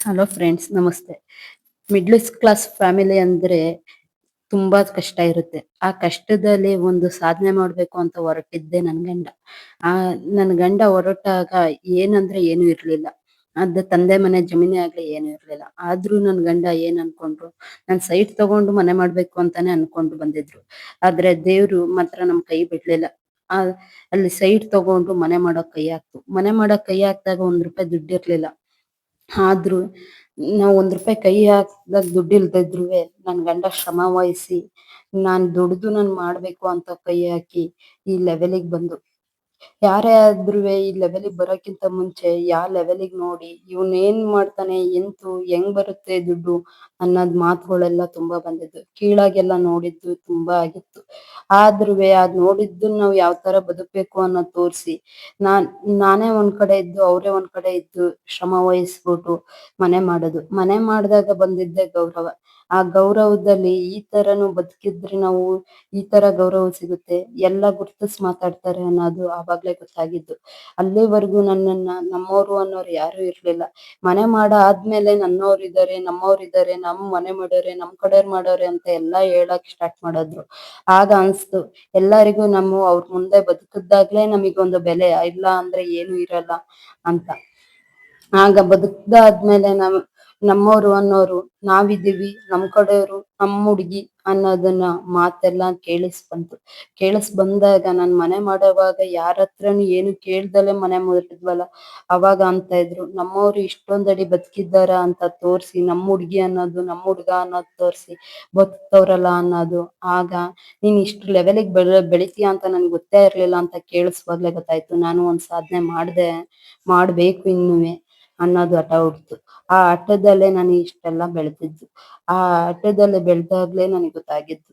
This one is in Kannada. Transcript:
ಹಲೋ ಫ್ರೆಂಡ್ಸ್ ನಮಸ್ತೆ. ಮಿಡ್ಲ್ ಕ್ಲಾಸ್ ಫ್ಯಾಮಿಲಿ ಅಂದ್ರೆ ತುಂಬಾ ಕಷ್ಟ ಇರುತ್ತೆ. ಆ ಕಷ್ಟದಲ್ಲಿ ಒಂದು ಸಾಧನೆ ಮಾಡ್ಬೇಕು ಅಂತ ಹೊರಟಿದ್ದೆ ನನ್ ಗಂಡ. ಆ ನನ್ ಗಂಡ ಹೊರಟಾಗ ಏನಂದ್ರೆ ಏನು ಇರ್ಲಿಲ್ಲ. ಅದ ತಂದೆ ಮನೆ ಜಮೀನೇ ಆಗ್ಲಿ ಏನು ಇರ್ಲಿಲ್ಲ. ಆದ್ರೂ ನನ್ ಗಂಡ ಏನ್ ಅನ್ಕೊಂಡ್ರು? ನಾನ್ ಸೈಟ್ ತಗೊಂಡು ಮನೆ ಮಾಡ್ಬೇಕು ಅಂತಾನೆ ಅನ್ಕೊಂಡು ಬಂದಿದ್ರು. ಆದ್ರೆ ದೇವ್ರು ಮಾತ್ರ ನಮ್ ಕೈ ಬಿಡ್ಲಿಲ್ಲ. ಅಲ್ಲಿ ಸೈಟ್ ತಗೊಂಡು ಮನೆ ಮಾಡೋ ಕೈ ಹಾಕ್ತು ಮನೆ ಮಾಡೋ ಕೈ ಹಾಕ್ದಾಗ ಒಂದ್ ರೂಪಾಯಿ ದುಡ್ಡು ಇರ್ಲಿಲ್ಲ. ಆದ್ರೂ ನಾವು ಒಂದ್ ರೂಪಾಯಿ ಕೈ ಹಾಕ್ದಾಗ ದುಡ್ಡು ಇಲ್ದಿದ್ರು ನನ್ ಗಂಡ ಶ್ರಮ ವಹಿಸಿ ನಾನ್ ದುಡ್ದು ನಾನ್ ಮಾಡ್ಬೇಕು ಅಂತ ಕೈ ಹಾಕಿ ಈ ಲೆವೆಲ್ಗೆ ಬಂದು. ಯಾರೇ ಆದ್ರೂವೆ ಈ ಲೆವೆಲ್ಗೆ ಬರೋಕ್ಕಿಂತ ಮುಂಚೆ ಯಾವ ಲೆವೆಲ್ಗೆ ನೋಡಿ ಇವ್ನ್ ಏನ್ ಮಾಡ್ತಾನೆ, ಎಂತು, ಹೆಂಗ್ ಬರುತ್ತೆ ದುಡ್ಡು ಅನ್ನೋದ್ ಮಾತುಗಳೆಲ್ಲ ತುಂಬಾ ಬಂದಿದ್ದು. ಕೀಳಾಗೆಲ್ಲ ನೋಡಿದ್ದು ತುಂಬಾ ಆಗಿತ್ತು. ಆದ್ರೂವೆ ಅದ್ ನೋಡಿದ್ದು ನಾವು ಯಾವ ತರ ಬದುಕ್ಬೇಕು ಅನ್ನೋದ್ ತೋರ್ಸಿ. ನಾನ್, ನಾನೇ ಒಂದ್ ಕಡೆ ಇದ್ದು ಅವ್ರೇ ಒಂದ್ ಕಡೆ ಇದ್ದು ಶ್ರಮ ವಹಿಸ್ಬಿಟ್ಟು ಮನೆ ಮಾಡೋದು. ಮನೆ ಮಾಡ್ದಾಗ ಬಂದಿದ್ದೆ ಗೌರವ. ಆ ಗೌರವದಲ್ಲಿ ಈ ತರನು ಬದುಕಿದ್ರೆ ನಾವು ಈ ತರ ಗೌರವ ಸಿಗುತ್ತೆ. ಎಲ್ಲ ಗುರ್ತಿಸ್ ಮಾತಾಡ್ತಾರೆ ಅನ್ನೋದು ಆವಾಗ್ಲೇ ಗೊತ್ತಾಗಿದ್ದು. ಅಲ್ಲಿವರೆಗೂ ನನ್ನನ್ನ ನಮ್ಮವರು ಅನ್ನೋರು ಯಾರು ಇರ್ಲಿಲ್ಲ. ಮನೆ ಮಾಡ ಆದ್ಮೇಲೆ ನನ್ನವ್ರು ಇದಾರೆ ನಮ್ಮವ್ರು ಇದಾರೆ, ನಮ್ ಮನೆ ಮಾಡೋರೆ, ನಮ್ ಕಡೆಯವ್ರು ಮಾಡೋರೆ ಅಂತ ಎಲ್ಲಾ ಹೇಳಕ್ ಸ್ಟಾರ್ಟ್ ಮಾಡಿದ್ರು. ಆಗ ಅನ್ಸ್ತು, ಎಲ್ಲರಿಗೂ ನಮ್ಮ ಅವ್ರ ಮುಂದೆ ಬದುಕಿದ್ದಾಗ್ಲೇ ನಮಗೊಂದು ಬೆಲೆ ಇಲ್ಲ ಅಂದ್ರೆ ಏನು ಇರಲ್ಲ ಅಂತ. ಆಗ ಬದುಕ್ದಾದ್ಮೇಲೆ ನಮ್ ನಮ್ಮವ್ರು ಅನ್ನೋರು ನಾವಿದೀವಿ ನಮ್ ಕಡೆಯವರು, ನಮ್ ಹುಡುಗಿ ಅನ್ನೋದನ್ನ ಮಾತೆಲ್ಲ ಕೇಳಿಸ್ ಬಂತು. ಕೇಳಿಸ್ ಬಂದಾಗ ನಾನ್ ಮನೆ ಮಾಡೋವಾಗ ಯಾರತ್ರನು ಏನು ಕೇಳ್ದಲೆ ಮನೆ ಮಾಡಿದ್ವಲ್ಲ ಅವಾಗ ಅಂತ ಇದ್ರು. ನಮ್ಮವ್ರು ಇಷ್ಟೊಂದಡಿ ಬದುಕಿದ್ದಾರ ಅಂತ ತೋರ್ಸಿ, ನಮ್ ಹುಡ್ಗಿ ಅನ್ನೋದು, ನಮ್ ಹುಡ್ಗ ಅನ್ನೋದು ತೋರ್ಸಿ ಬದುಕ್ತವ್ರಲ್ಲ ಅನ್ನೋದು. ಆಗ ನೀನ್ ಇಷ್ಟು ಲೆವೆಲ್ಗೆ ಬೆಳೆ, ಬೆಳಿತೀಯ ಅಂತ ನನ್ಗೆ ಗೊತ್ತೇ ಇರ್ಲಿಲ್ಲ ಅಂತ ಕೇಳಿಸ್ವಾಗ್ಲೇ ಗೊತ್ತಾಯ್ತು. ನಾನು ಒಂದ್ ಸಾಧನೆ ಮಾಡ್ದೆ, ಮಾಡ್ಬೇಕು ಇನ್ನುವೆ. ಅನ್ನೋದು ಹಠ ಹುಟ್ತು. ಆ ಹಠದಲ್ಲೇ ನಾನು ಇಷ್ಟೆಲ್ಲ ಬೆಳೆದಿದ್ದು ಆ ಹಠದಲ್ಲಿ ಬೆಳ್ದಾಗ್ಲೇ ನನಗೆ ಗೊತ್ತಾಗಿದ್ದು.